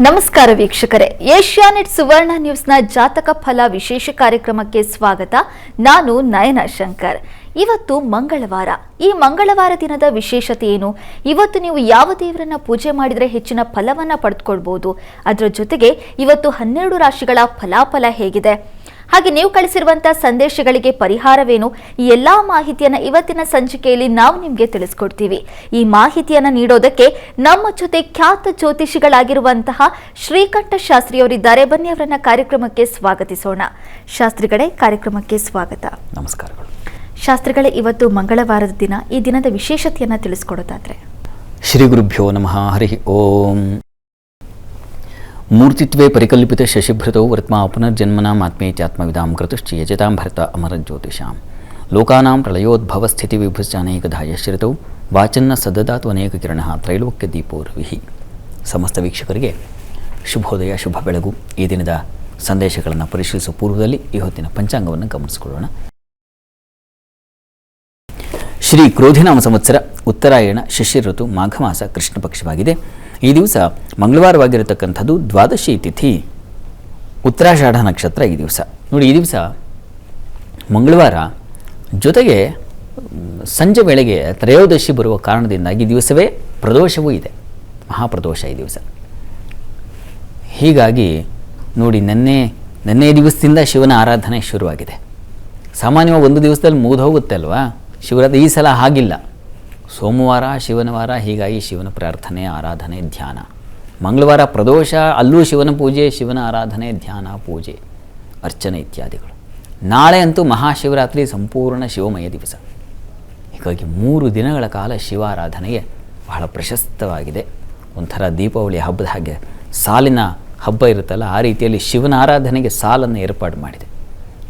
ನಮಸ್ಕಾರ ವೀಕ್ಷಕರೇ. ಏಷ್ಯಾನೆಟ್ ಸುವರ್ಣ ನ್ಯೂಸ್ನ ಜಾತಕ ಫಲ ವಿಶೇಷ ಕಾರ್ಯಕ್ರಮಕ್ಕೆ ಸ್ವಾಗತ. ನಾನು ನಯನ ಶಂಕರ್. ಇವತ್ತು ಮಂಗಳವಾರ. ಈ ಮಂಗಳವಾರ ದಿನದ ವಿಶೇಷತೆ ಏನು? ಇವತ್ತು ನೀವು ಯಾವ ದೇವರನ್ನ ಪೂಜೆ ಮಾಡಿದರೆ ಹೆಚ್ಚಿನ ಫಲವನ್ನ ಪಡೆದುಕೊಳ್ಬಹುದು ಅದರ ಜೊತೆಗೆ ಇವತ್ತು ಹನ್ನೆರಡು ರಾಶಿಗಳ ಫಲಾಫಲ ಹೇಗಿದೆ? ಹಾಗೆ ನೀವು ಕಳಿಸಿರುವಂತಹ ಸಂದೇಶಗಳಿಗೆ ಪರಿಹಾರವೇನು? ಈ ಎಲ್ಲಾ ಮಾಹಿತಿಯನ್ನ ಇವತ್ತಿನ ಸಂಚಿಕೆಯಲ್ಲಿ ನಾವು ನಿಮಗೆ ತಿಳಿಸ್ಕೊಡ್ತೀವಿ. ಈ ಮಾಹಿತಿಯನ್ನ ನೀಡೋದಕ್ಕೆ ನಮ್ಮ ಜೊತೆ ಖ್ಯಾತ ಜ್ಯೋತಿಷಿಗಳಾಗಿರುವಂತಹ ಶ್ರೀಕಂಠ ಶಾಸ್ತ್ರಿಯವರಿದ್ದಾರೆ. ಬನ್ನಿ ಅವರನ್ನ ಕಾರ್ಯಕ್ರಮಕ್ಕೆ ಸ್ವಾಗತಿಸೋಣ. ಶಾಸ್ತ್ರಿಗಳೇ ಕಾರ್ಯಕ್ರಮಕ್ಕೆ ಸ್ವಾಗತ. ನಮಸ್ಕಾರಗಳು. ಶಾಸ್ತ್ರಿಗಳೇ ಇವತ್ತು ಮಂಗಳವಾರದ ದಿನ. ಈ ದಿನದ ವಿಶೇಷತೆಯನ್ನ ತಿಳಿಸ್ಕೊಡೋದಾದ್ರೆ. ಶ್ರೀ ಗುರುಭ್ಯೋ ನಮಃ. ಹರಿ ಓಂ. ಮೂರ್ತಿತ್ವೇ ಪರಿಕಲ್ಪಿತ ಶಶಿಭೃತೌ ವರ್ತ್ಮಾ ಪುನರ್ಜನ್ಮನಾಂ ಆತ್ಮೇತ್ಯಾತ್ಮವಿದಾಂ ಕೃತುಶ್ಚ ಯಜತಾಂ ಭರತ ಅಮರಜ್ಯೋತಿಷಾಂ ಲೋಕಾನಾಂ ಪ್ರಳಯೋದ್ಭವ ಸ್ಥಿತಿ ವಿಭುಶ್ಚಾನೇಕಧಾ ಯಶ್ರಿತೌ ವಾಚನ್ನ ಸದದಾತ್ವನೇಕ ಕಿರಣ ತ್ರೈಲೋಕ್ಯ ದೀಪೋರ್ವಿಹಿ. ಸಮಸ್ತ ವೀಕ್ಷಕರಿಗೆ ಶುಭೋದಯ, ಶುಭ ಬೆಳಗು. ಈ ದಿನದ ಸಂದೇಶಗಳನ್ನು ಪರಿಶೀಲಿಸುವ ಪೂರ್ವದಲ್ಲಿ ಈ ಹೊತ್ತಿನ ಪಂಚಾಂಗವನ್ನು ಗಮನಿಸಿಕೊಳ್ಳೋಣ. ಶ್ರೀ ಕ್ರೋಧಿನಾಮ ಸಂವತ್ಸರ ಉತ್ತರಾಯಣ ಶಿಷ್ಯ ಋತು ಮಾಘ ಮಾಸ ಕೃಷ್ಣ ಪಕ್ಷವಾಗಿದೆ. ಈ ದಿವಸ ಮಂಗಳವಾರವಾಗಿರತಕ್ಕಂಥದ್ದು ದ್ವಾದಶಿ ತಿಥಿ. ಉತ್ತರಾಷಾಢ ನಕ್ಷತ್ರ ಈ ದಿವಸ. ನೋಡಿ, ಈ ದಿವಸ ಮಂಗಳವಾರ ಜೊತೆಗೆ, ಸಂಜೆ ವೇಳೆಗೆ ತ್ರಯೋದಶಿ ಬರುವ ಕಾರಣದಿಂದಾಗಿ ದಿವಸವೇ ಪ್ರದೋಷವೂ ಇದೆ. ಮಹಾಪ್ರದೋಷ ಈ ದಿವಸ. ಹೀಗಾಗಿ ನೋಡಿ, ನೆನ್ನೆ ನೆನ್ನೆ ದಿವಸದಿಂದ ಶಿವನ ಆರಾಧನೆ ಶುರುವಾಗಿದೆ. ಸಾಮಾನ್ಯವಾಗಿ ಒಂದು ದಿವಸದಲ್ಲಿ ಮುಗಿದು ಹೋಗುತ್ತೆ ಅಲ್ವಾ? ಶಿವರಾತ್ರಿ ಈ ಸಲ ಹಾಗಿಲ್ಲ. ಸೋಮವಾರ ಶಿವನ ವಾರ ಹೀಗಾಗಿ ಶಿವನ ಪ್ರಾರ್ಥನೆ, ಆರಾಧನೆ, ಧ್ಯಾನ. ಮಂಗಳವಾರ ಪ್ರದೋಷ, ಅಲ್ಲೂ ಶಿವನ ಪೂಜೆ, ಶಿವನ ಆರಾಧನೆ, ಧ್ಯಾನ, ಪೂಜೆ, ಅರ್ಚನೆ ಇತ್ಯಾದಿಗಳು. ನಾಳೆ ಅಂತೂ ಮಹಾಶಿವರಾತ್ರಿ ಸಂಪೂರ್ಣ ಶಿವಮಯ ದಿವಸ. ಹೀಗಾಗಿ ಮೂರು ದಿನಗಳ ಕಾಲ ಶಿವಾರಾಧನೆಗೆ ಬಹಳ ಪ್ರಶಸ್ತವಾಗಿದೆ. ಒಂಥರ ದೀಪಾವಳಿ ಹಬ್ಬದ ಹಾಗೆ ಸಾಲಿನ ಹಬ್ಬ ಇರುತ್ತಲ್ಲ, ಆ ರೀತಿಯಲ್ಲಿ ಶಿವನ ಆರಾಧನೆಗೆ ಸಾಲನ್ನು ಏರ್ಪಾಡು ಮಾಡಿದೆ.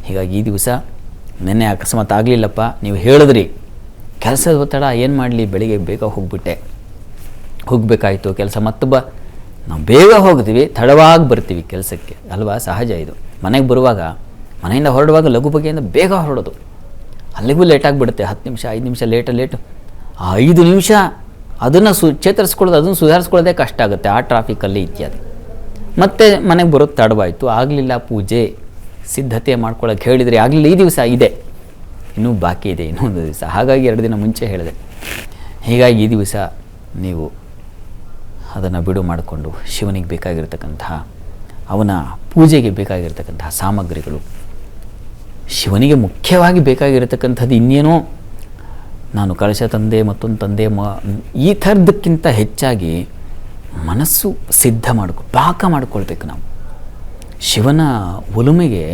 ಹೀಗಾಗಿ ಈ ದಿವಸ ನಿನ್ನೆ ಅಕಸ್ಮಾತ್ ಆಗಲಿಲ್ಲಪ್ಪ, ನೀವು ಹೇಳಿದ್ರಿ. ಕೆಲಸದ ಒತ್ತಡ ಏನು ಮಾಡಲಿ? ಬೆಳಿಗ್ಗೆ ಬೇಗ ಹೋಗ್ಬಿಟ್ಟೆ. ಹೋಗಬೇಕಾಯಿತು ಕೆಲಸ. ಮತ್ತೊಬ್ಬ, ನಾವು ಬೇಗ ಹೋಗ್ತೀವಿ, ತಡವಾಗಿ ಬರ್ತೀವಿ ಕೆಲಸಕ್ಕೆ. ಅಲ್ವಾ? ಸಹಜ ಇದು. ಮನೆಗೆ ಬರುವಾಗ, ಮನೆಯಿಂದ ಹೊರಡುವಾಗ ಲಘು ಬಗೆಯಿಂದ ಬೇಗ ಹೊರಡೋದು. ಅಲ್ಲಿಗೂ ಲೇಟಾಗಿ ಆಗಿಬಿಡುತ್ತೆ. ಹತ್ತು ನಿಮಿಷ, ಐದು ನಿಮಿಷ ಲೇಟ ಲೇಟು ಆ ಐದು ನಿಮಿಷ ಅದನ್ನು ಸು, ಚೇತರಿಸ್ಕೊಳ್ಳೋದು, ಅದನ್ನು ಸುಧಾರಿಸ್ಕೊಳ್ಳೋದೇ ಕಷ್ಟ ಆಗುತ್ತೆ. ಆ ಟ್ರಾಫಿಕಲ್ಲಿ ಇತ್ಯಾದಿ. ಮತ್ತೆ ಮನೆಗೆ ಬರೋದು ತಡವಾಯಿತು. ಆಗಲಿಲ್ಲ ಪೂಜೆ. ಸಿದ್ಧತೆ ಮಾಡ್ಕೊಳ್ಳೋಕೆ ಹೇಳಿದರೆ ಆಗಲಿಲ್ಲ. ಈ ದಿವಸ ಇದೆ. ಇನ್ನೂ ಬಾಕಿ ಇದೆ, ಇನ್ನೊಂದು ದಿವಸ. ಹಾಗಾಗಿ ಎರಡು ದಿನ ಮುಂಚೆ ಹೇಳಿದೆ. ಹೀಗಾಗಿ ಈ ದಿವಸ ನೀವು ಅದನ್ನು ಬಿಡು ಮಾಡಿಕೊಂಡು ಶಿವನಿಗೆ ಬೇಕಾಗಿರ್ತಕ್ಕಂತಹ, ಅವನ ಪೂಜೆಗೆ ಬೇಕಾಗಿರ್ತಕ್ಕಂತಹ ಸಾಮಗ್ರಿಗಳು, ಶಿವನಿಗೆ ಮುಖ್ಯವಾಗಿ ಬೇಕಾಗಿರತಕ್ಕಂಥದ್ದು ಇನ್ನೇನೋ? ನಾನು ಕಳಶ ತಂದೆ ಮತ್ತೊಂದು ತಂದೆ ಮ, ಈ ಥರದಕ್ಕಿಂತ ಹೆಚ್ಚಾಗಿ ಮನಸ್ಸು ಸಿದ್ಧ ಮಾಡ್ಕೊ, ಪಾಕ ಮಾಡ್ಕೊಳ್ಬೇಕು ನಾವು. ಶಿವನ ಒಲುಮೆಗೆ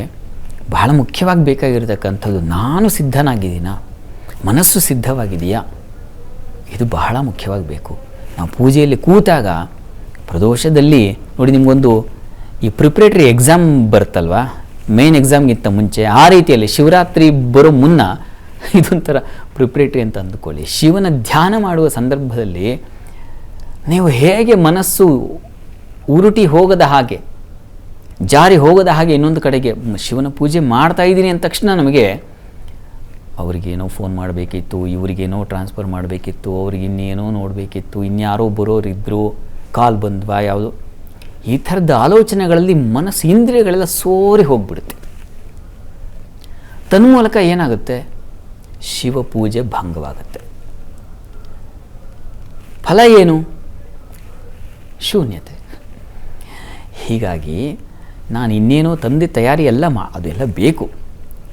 ಬಹಳ ಮುಖ್ಯವಾಗಿ ಬೇಕಾಗಿರತಕ್ಕಂಥದ್ದು, ನಾನು ಸಿದ್ಧನಾಗಿದ್ದೀನಾ? ಮನಸ್ಸು ಸಿದ್ಧವಾಗಿದೆಯಾ? ಇದು ಬಹಳ ಮುಖ್ಯವಾಗಿ ಬೇಕು. ನಾವು ಪೂಜೆಯಲ್ಲಿ ಕೂತಾಗ, ಪ್ರದೋಷದಲ್ಲಿ, ನೋಡಿ ನಿಮಗೊಂದು ಈ ಪ್ರಿಪ್ರೇಟರಿ ಎಕ್ಸಾಮ್ ಬರುತ್ತಲ್ವ? ಮೇನ್ ಎಕ್ಸಾಮ್ಗಿಂತ ಮುಂಚೆ, ಆ ರೀತಿಯಲ್ಲಿ ಶಿವರಾತ್ರಿ ಬರೋ ಮುನ್ನ ಇದೊಂಥರ ಪ್ರಿಪ್ರೇಟರಿ ಅಂತ ಅಂದುಕೊಳ್ಳಿ. ಶಿವನ ಧ್ಯಾನ ಮಾಡುವ ಸಂದರ್ಭದಲ್ಲಿ, ನೀವು ಹೇಗೆ ಮನಸ್ಸು ಉರುಟಿ ಹೋಗದ ಹಾಗೆ ಜಾರಿ ಹೋಗದ ಹಾಗೆ ಇನ್ನೊಂದು ಕಡೆಗೆ ಶಿವನ ಪೂಜೆ ಮಾಡ್ತಾ ಇದ್ದೀನಿ ಅಂದ ತಕ್ಷಣ ನಮಗೆ, ಅವ್ರಿಗೇನೋ ಫೋನ್ ಮಾಡಬೇಕಿತ್ತು, ಇವ್ರಿಗೇನೋ ಟ್ರಾನ್ಸ್ಫರ್ ಮಾಡಬೇಕಿತ್ತು, ಅವ್ರಿಗೆ ಇನ್ನೇನೋ ನೋಡಬೇಕಿತ್ತು, ಇನ್ಯಾರೋ ಬರೋರಿದ್ದರು ಕಾಲ್ ಬಂದ್ವಾ ಯಾವುದು. ಈ ಥರದ ಆಲೋಚನೆಗಳಲ್ಲಿ ಮನಸ್ಸು ಇಂದ್ರಿಯಗಳೆಲ್ಲ ಸೋರಿ ಹೋಗ್ಬಿಡುತ್ತೆ. ತನ್ಮೂಲಕ ಏನಾಗುತ್ತೆ? ಶಿವ ಪೂಜೆ ಭಂಗವಾಗುತ್ತೆ. ಫಲ ಏನು? ಶೂನ್ಯತೆ. ಹೀಗಾಗಿ ನಾನು ಇನ್ನೇನೋ ತಂದೆ ತಯಾರಿ ಎಲ್ಲ ಮಾ, ಅದೆಲ್ಲ ಬೇಕು.